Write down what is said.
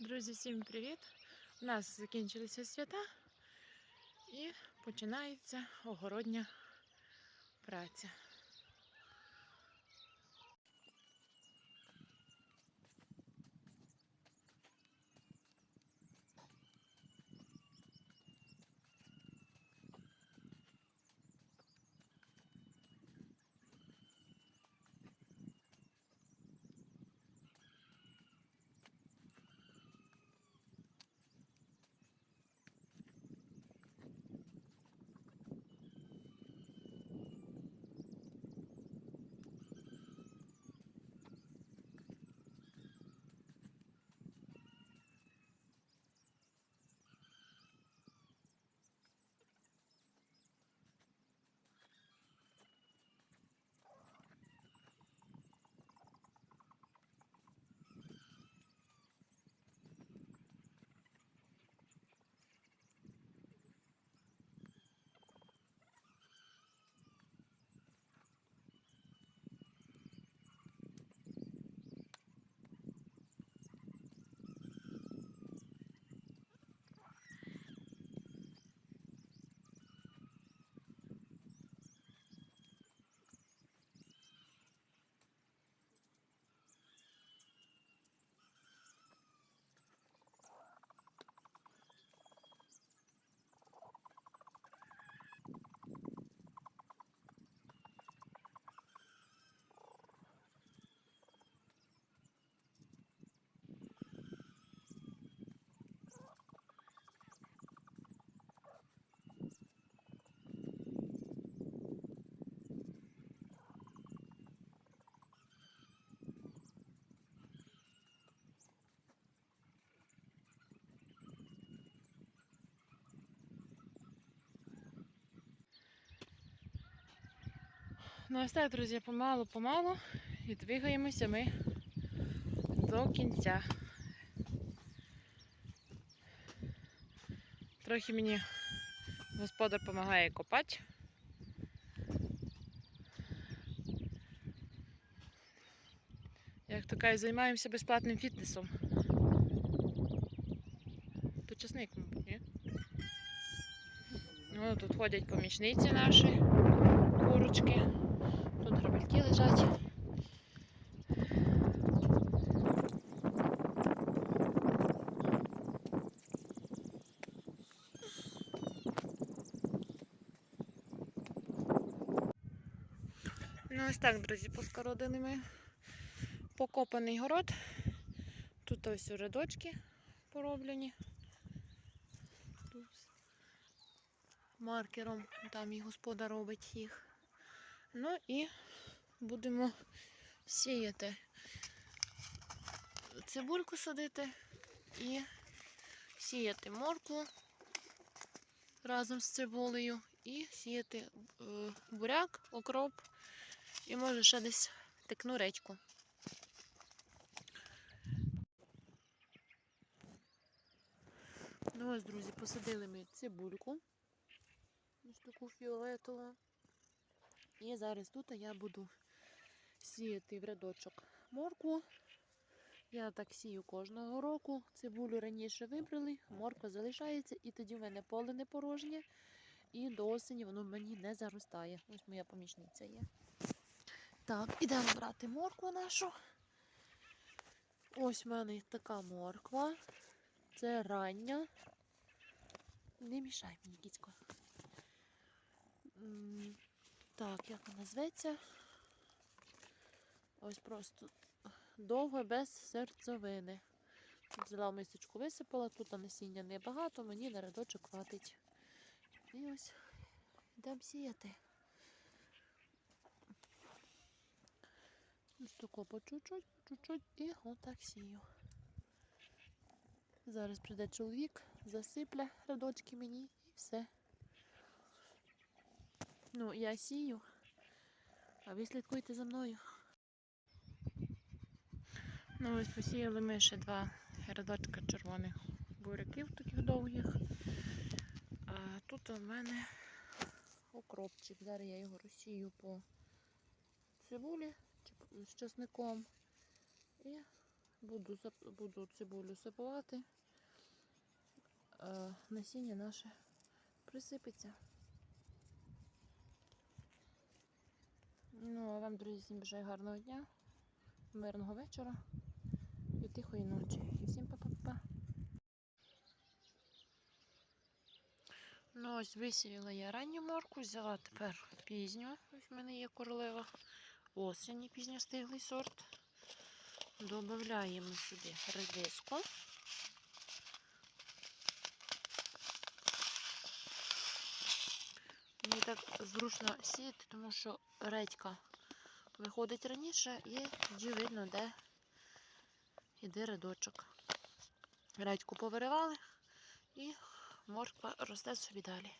Друзі, всім привіт! У нас закінчилися свята і починається огородня праця. Ну ось так, друзі, помалу-помалу і двигаємося ми до кінця. Трохи мені господар допомагає копати. Як то кажуть, займаємося безплатним фітнесом. То часник, мабуть, ні? Ну, тут ходять помічниці наші, курочки. Грабельки лежать. Ну ось так, друзі, поскородили ми покопаний город. Тут ось рядочки пороблені. Тут маркером, там і господар робить їх. Ну і будемо сіяти цибульку садити і сіяти моркву разом з цибулею і сіяти е, буряк, окроп і може ще десь тикну редьку. Ну ось, друзі, посадили ми цибульку. Ось таку фіолетову. І зараз тут я буду сіяти в рядочок моркву. Я так сію кожного року. Цибулю раніше вибрали, морква залишається, і тоді в мене поле не порожнє. І до осені воно мені не заростає. Ось моя помічниця є. Так, ідемо брати моркву нашу. Ось в мене така морква. Це рання. Не мішай мені, кіцько. Так, як вона зветься? Ось просто довго без серцевини. Взяла в мисочку, висипала, тут насіння небагато, мені на рядочок хватить. І ось йдемо сіяти. Ось тако по чуть-чуть, чуть-чуть і отак сію. Зараз прийде чоловік, засипле рядочки мені і все. Ну, я сію, а ви слідкуйте за мною. Ну, ось посіяли ми ще два рядочка червоних буряків таких довгих. А тут у мене окропчик. Зараз я його розсію по цибулі з часником. І буду, буду цибулю сипувати. Насіння наше присипеться. Ну, а вам, друзі, всім бажаю гарного дня, мирного вечора тихої ночі. І всім па-па-па. Ну, ось висіяла я ранню морку, взяла тепер пізню. Ось в мене є королева. Осені пізньостиглий сорт. Добавляємо сюди редиску. Мені так зручно сіяти, тому що редька виходить раніше і тоді видно, де йде рядочок. Редьку повиривали і морква росте собі далі.